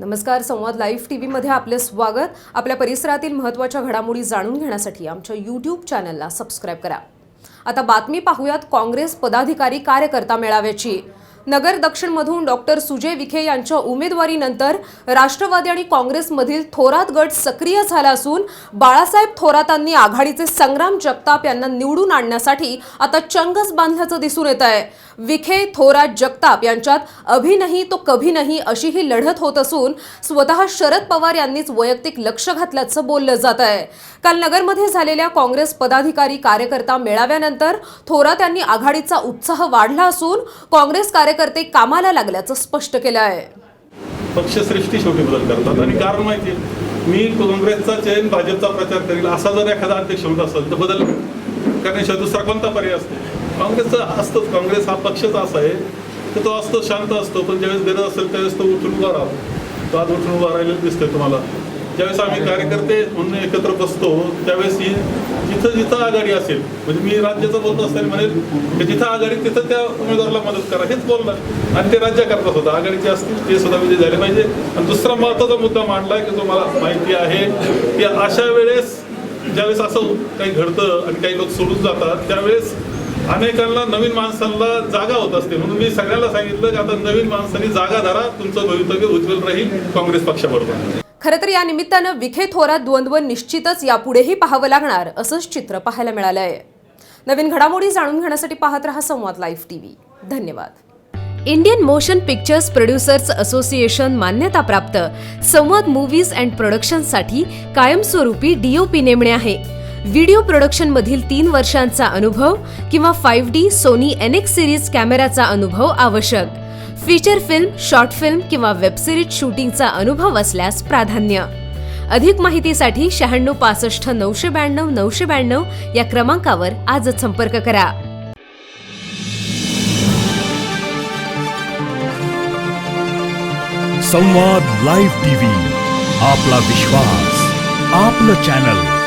नमस्कार संवाद live T व्हीमध्ये आपले स्वागत. आपल्या परिसरातील महत्त्वाच्या घडामोडी जाणून घेण्यासाठी आमच्या यूट्यूब चॅनलला सबस्क्राईब करा. आता बातमी पाहूयात काँग्रेस पदाधिकारी कार्यकर्ता मेळाव्याची. नगर दक्षिणमधून डॉक्टर सुजय विखे यांच्या उमेदवारीनंतर राष्ट्रवादी आणि काँग्रेसमधील थोरात गट सक्रिय झाला असून बाळासाहेब थोरातांनी आघाडीचे संग्राम जगताप यांना निवडून आणण्यासाठी आता चंगच बांधल्याचं दिसून येत आहे. विखे थोरात जगताप यांच्यात अभि नाही तो कभी नाही अशी ही लढत होत असून स्वतः शरद पवार यांनीच वैयक्तिक लक्ष घातल्याचं बोललं जात आहे. काल नगरमध्ये झालेल्या काँग्रेस पदाधिकारी कार्यकर्ता मेळाव्यानंतर थोरात यांनी आघाडीचा उत्साह वाढला असून काँग्रेस कार्य कार्यकर्ते कामाला लागल्याचं स्पष्ट केलं आहे. पक्षश्रेष्ठी शेवटी बदल करतात. आणि कारण माहिती आहे, मी काँग्रेसचा चयन भाजपचा प्रचार करील असा जर एखादा अध्यक्ष होत असेल तर बदल करण्याशिवाय दुसरा कोणता पर्याय असतो? काँग्रेसचा असतोच. काँग्रेस हा पक्षच असा आहे तर तो असतो शांत असतो पण ज्यावेळेस गरज असेल त्यावेळेस तो उठून उभा राहतो. तो आज उठून उभा राहिलेला दिसतोय तुम्हाला. ज्यावेळेस आम्ही कार्यकर्ते म्हणून एकत्र बसतो त्यावेळेस ही जिथं जिथं आघाडी असेल म्हणजे मी राज्याचं बोलत असताना म्हणेल की जिथं आघाडी तिथं त्या उमेदवाराला मदत करा हेच बोलणार. आणि ते राज्याकरता सुद्धा. आघाडीचे असतील ते सुद्धा विजय झाले पाहिजे. आणि दुसरा महत्त्वाचा मुद्दा मांडलाय की जो मला माहिती आहे की अशा वेळेस ज्यावेळेस असं काही घडतं आणि काही लोक सोडून जातात त्यावेळेस अनेकांना नवीन माणसांना जागा होत असते. म्हणून मी सगळ्यांना सांगितलं की आता नवीन माणसांनी जागा धरा तुमचं भवितव्य उज्ज्वल राहील काँग्रेस पक्षाबरोबर. खरं तर या निमित्तानं विखे थोरात द्वंद्व निश्चितच यापुढेही पाहावं लागणार असंच चित्र पाहायला मिळालं आहे नवीन घडामोडी जाणून घेण्यासाठी पाहत रहा संवाद लाईव्ह टीव्ही. धन्यवाद. Indian motion pictures producers association मान्यताप्राप्त संवाद मूव्हीज अँड प्रोडक्शनसाठी कायमस्वरूपी डीओपी नेमणे आहे. व्हिडिओ प्रोडक्शन मधील तीन वर्षांचा अनुभव किंवा five D Sony NX series कॅमेराचा अनुभव आवश्यक. फीचर फिल्म शॉर्ट फिल्म किंवा वेबसिरीज शूटिंगचा अनुभव असल्यास प्राधान्य. अधिक माहितीसाठी शहाण्णव पासष्ट नऊशे ब्याण्णव नऊशे ब्याण्णव या क्रमांकावर आजच संपर्क करा. संवाद लाईव्ह टीव्ही आपला विश्वास आपलं चॅनल